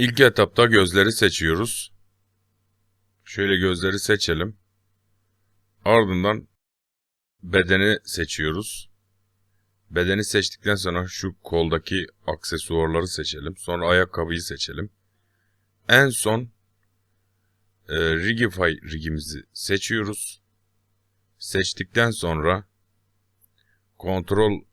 İlk etapta gözleri seçiyoruz. Şöyle gözleri seçelim. Ardından bedeni seçiyoruz. Bedeni seçtikten sonra şu koldaki aksesuarları seçelim. Sonra ayakkabıyı seçelim. En son e, Rigify rigimizi seçiyoruz. Seçtikten sonra Ctrl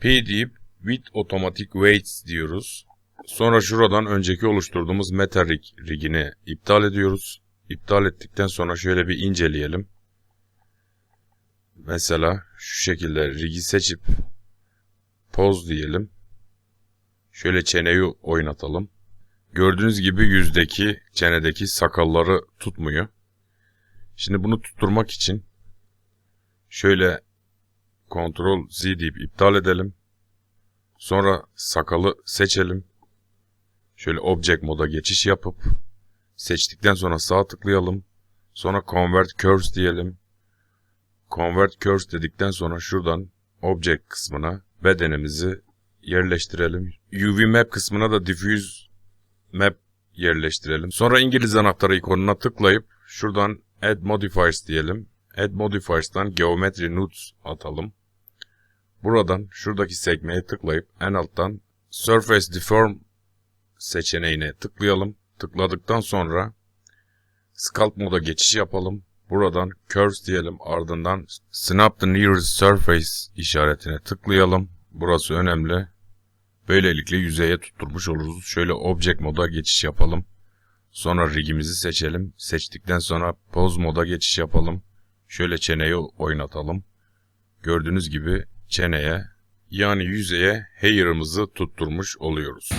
P deyip with automatic weights diyoruz. Sonra şuradan önceki oluşturduğumuz meta rig rigini iptal ediyoruz. İptal ettikten sonra şöyle bir inceleyelim. Mesela şu şekilde rigi seçip poz diyelim. Şöyle çeneyi oynatalım. Gördüğünüz gibi yüzdeki çenedeki sakalları tutmuyor. Şimdi bunu tutturmak için şöyle Ctrl Z deyip iptal edelim. Sonra sakalı seçelim. Şöyle object moda geçiş yapıp seçtikten sonra sağ tıklayalım. Sonra convert curves diyelim. Convert curves dedikten sonra şuradan object kısmına bedenimizi yerleştirelim. UV map kısmına da diffuse map yerleştirelim. Sonra İngiliz anahtarı ikonuna tıklayıp şuradan add modifiers diyelim. Add modifiers'tan geometry nodes atalım. Buradan şuradaki sekmeye tıklayıp en alttan surface deform seçeneğine tıklayalım. Tıkladıktan sonra Sculpt moda geçiş yapalım. Buradan Curves diyelim ardından Snap the nearest surface işaretine tıklayalım. Burası önemli. Böylelikle yüzeye tutturmuş oluruz. Şöyle Object moda geçiş yapalım. Sonra rigimizi seçelim. Seçtikten sonra Pose moda geçiş yapalım. Şöyle çeneyi oynatalım. Gördüğünüz gibi çeneye yani yüzeye hair'ımızı tutturmuş oluyoruz.